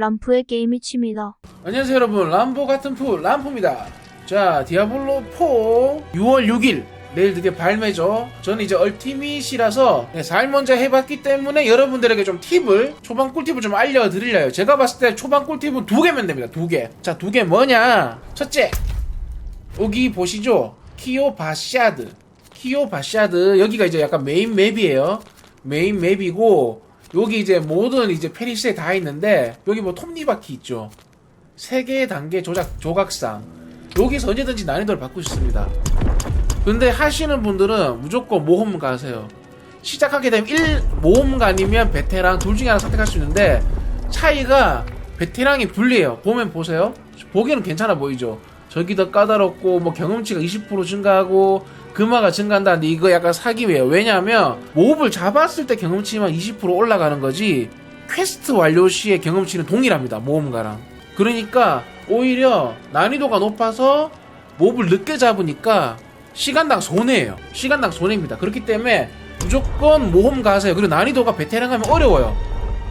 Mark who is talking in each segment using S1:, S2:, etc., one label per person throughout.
S1: 람프의 게임이 취미다.
S2: 안녕하세요 여러분. 람보 같은 푸 람프입니다. 자 디아블로 4 6월 6일. 내일 드디어 발매죠. 저는 이제 얼티밋이라서 네, 4일 먼저 해봤기 때문에 여러분들에게 좀 팁을 초반 꿀팁을 좀 알려드리려요. 제가 봤을 때 초반 꿀팁은 두 개면 됩니다. 두개자 두 개 뭐냐? 첫째. 여기 보시죠? 키오 바샤드. 키오 바샤드. 여기가 이제 약간 메인 맵이에요. 메인 맵이고 여기 이제 모든 이제 페리스에 다 있는데 여기 뭐 톱니바퀴 있죠 세 개의 단계 조작 조각상 여기서 언제든지 난이도를 수 있습니다. 근데 하시는 분들은 무조건 모험 가세요. 시작하게 되면 1 모험가 아니면 베테랑 둘 중에 하나 선택할 수 있는데 차이가 베테랑이 불리해요. 보면 보세요. 보기에는 괜찮아 보이죠. 저기 더 까다롭고 뭐 경험치가 20% 증가하고 금화가 증가한다는데 이거 약간 사기예요. 왜냐하면 몹을 잡았을 때 경험치만 20% 올라가는 거지 퀘스트 완료 시의 경험치는 동일합니다. 모험가랑. 그러니까 오히려 난이도가 높아서 몹을 늦게 잡으니까 시간당 손해예요. 시간당 손해입니다. 그렇기 때문에 무조건 모험 가세요. 그리고 난이도가 베테랑 하면 어려워요.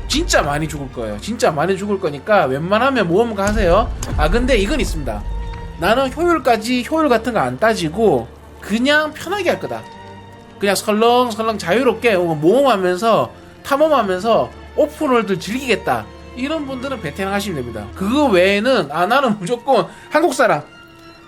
S2: 진짜 많이 죽을 거예요. 진짜 많이 죽을 거니까 웬만하면 모험 가세요. 아 근데 이건 있습니다. 나는 효율까지 효율 같은 거 안 따지고 그냥 편하게 할 거다. 그냥 설렁설렁 자유롭게 모험하면서 탐험하면서 오픈월드 즐기겠다. 이런 분들은 베테랑 하시면 됩니다. 그거 외에는 아 나는 무조건 한국 사람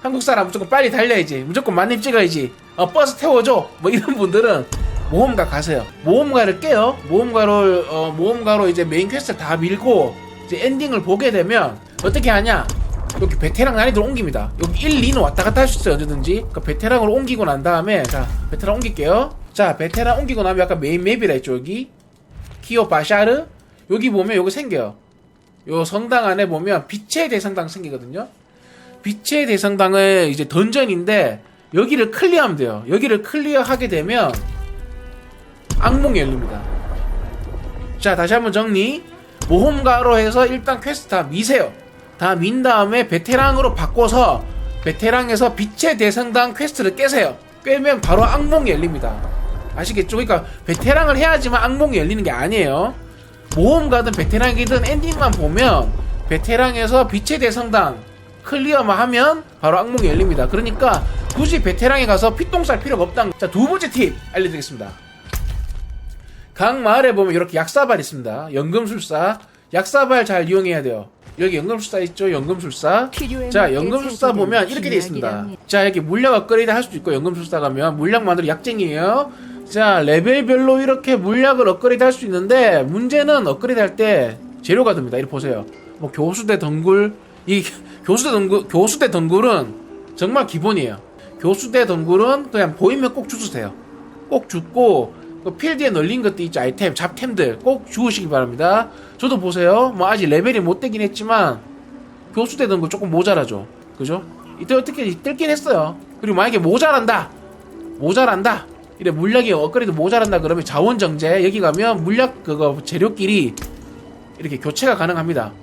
S2: 한국 사람 무조건 빨리 달려야지 무조건 만렙 찍어야지 어, 버스 태워줘 뭐 이런 분들은 모험가 가세요. 모험가를 깨요. 모험가를 어, 모험가로 이제 메인 퀘스트 다 밀고 이제 엔딩을 보게 되면 어떻게 하냐? 여기 베테랑 난이도를 옮깁니다. 여기 1, 2는 왔다 갔다 할 수 있어요 언제든지. 그러니까 베테랑으로 옮기고 난 다음에 자 베테랑 옮길게요. 자 베테랑 옮기고 나면 아까 메인 맵이라 했죠 여기 키오 바샤르 여기 보면 요거 생겨요. 요 성당 안에 보면 빛의 대성당 생기거든요. 빛의 대성당의 이제 던전인데 여기를 클리어하면 돼요. 여기를 클리어하게 되면 악몽이 열립니다. 자 다시 한번 정리. 모험가로 해서 일단 퀘스트 다 미세요. 다 민 다음에 베테랑으로 바꿔서 베테랑에서 빛의 대성당 퀘스트를 깨세요. 깨면 바로 악몽이 열립니다. 아시겠죠? 그러니까 베테랑을 해야지만 악몽이 열리는 게 아니에요. 모험가든 베테랑이든 엔딩만 보면 베테랑에서 빛의 대성당 클리어만 하면 바로 악몽이 열립니다. 그러니까 굳이 베테랑에 가서 피똥 쌀 필요가 없다. 자, 두 번째 팁 알려드리겠습니다. 각 마을에 보면 이렇게 약사발 있습니다. 연금술사. 약사발 잘 이용해야 돼요. 여기 연금술사 있죠? 연금술사. 자, 연금술사 보면 이렇게 돼 있습니다. 자, 여기 물약 업그레이드 할 수도 있고, 연금술사 가면 물약만으로 약쟁이에요. 자, 레벨별로 이렇게 물약을 업그레이드 할 수 있는데, 문제는 업그레이드 할 때 재료가 듭니다. 이렇게 보세요. 뭐, 교수대 덩굴, 이 교수대 덩굴, 교수대 덩굴은 정말 기본이에요. 교수대 덩굴은 그냥 보이면 꼭 주세요. 꼭 죽고, 그 필드에 널린 것도 있죠. 아이템, 잡템들 꼭 주우시기 바랍니다. 저도 보세요. 뭐, 아직 레벨이 못 되긴 했지만, 교수대 덩굴 조금 모자라죠. 그죠? 이때 어떻게 뜰긴 했어요. 그리고 만약에 모자란다! 모자란다! 이래 물약이 업그레이드 모자란다 그러면 자원정제 여기 가면 물약 그거 재료끼리 이렇게 교체가 가능합니다.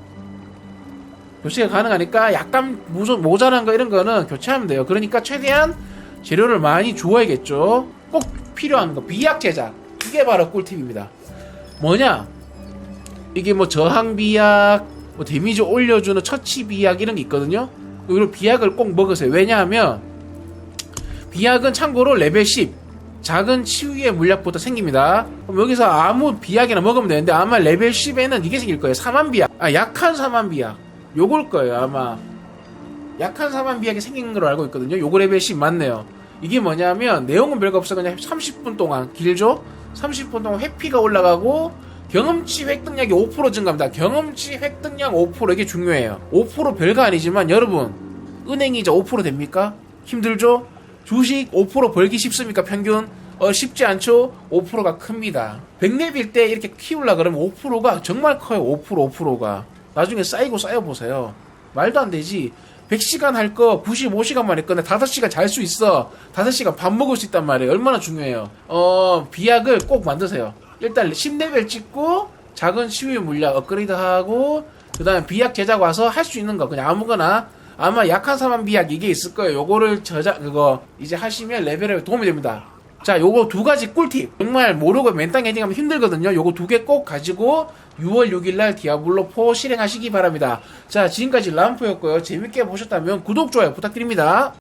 S2: 교체가 가능하니까 약간 무슨 모자란 거 이런 거는 교체하면 돼요. 그러니까 최대한 재료를 많이 주어야겠죠. 꼭 필요한 거 비약 제작 이게 바로 꿀팁입니다. 뭐냐? 이게 뭐 저항 비약, 뭐 데미지 올려주는 처치 비약 이런 게 있거든요. 이런 비약을 꼭 먹으세요. 왜냐하면 비약은 참고로 레벨 10 작은 치유의 물약부터 생깁니다. 그럼 여기서 아무 비약이나 먹으면 되는데 아마 레벨 10에는 이게 생길 거예요. 사만 비약. 아, 약한 사만 비약. 요걸 거예요, 아마. 약한 사만 비약이 생긴 걸로 알고 있거든요. 요거 레벨 10 맞네요. 이게 뭐냐면 내용은 별거 없어 그냥 30분 동안 길죠? 30분 동안 회피가 올라가고 경험치 획득량이 5% 증가합니다. 경험치 획득량 5% 이게 중요해요. 5% 별거 아니지만 여러분 은행이자 5% 됩니까? 힘들죠? 주식 5% 벌기 쉽습니까? 평균? 어, 쉽지 않죠? 5%가 큽니다. 100렙일 때 이렇게 키우려 그러면 5%가 정말 커요. 5% 5%가. 나중에 쌓이고 쌓여 보세요. 말도 안 되지. 100시간 할 거 95시간만 했거든. 5시간 잘 수 있어. 5시간 밥 먹을 수 있단 말이에요. 얼마나 중요해요. 어, 비약을 꼭 만드세요. 일단 10레벨 찍고 작은 치유의 물약 업그레이드 하고 그 다음에 비약 제작 와서 할 수 있는 거 그냥 아무거나 아마 약한 사람 비약 이게 있을 거예요. 요거를 저작 그거 이제 하시면 레벨에 도움이 됩니다. 자, 요거 두 가지 꿀팁. 정말 모르고 맨땅 헤딩하면 힘들거든요. 요거 두 개 꼭 가지고 6월 6일날 디아블로 4 실행하시기 바랍니다. 자, 지금까지 람프였고요. 재밌게 보셨다면 구독, 좋아요 부탁드립니다.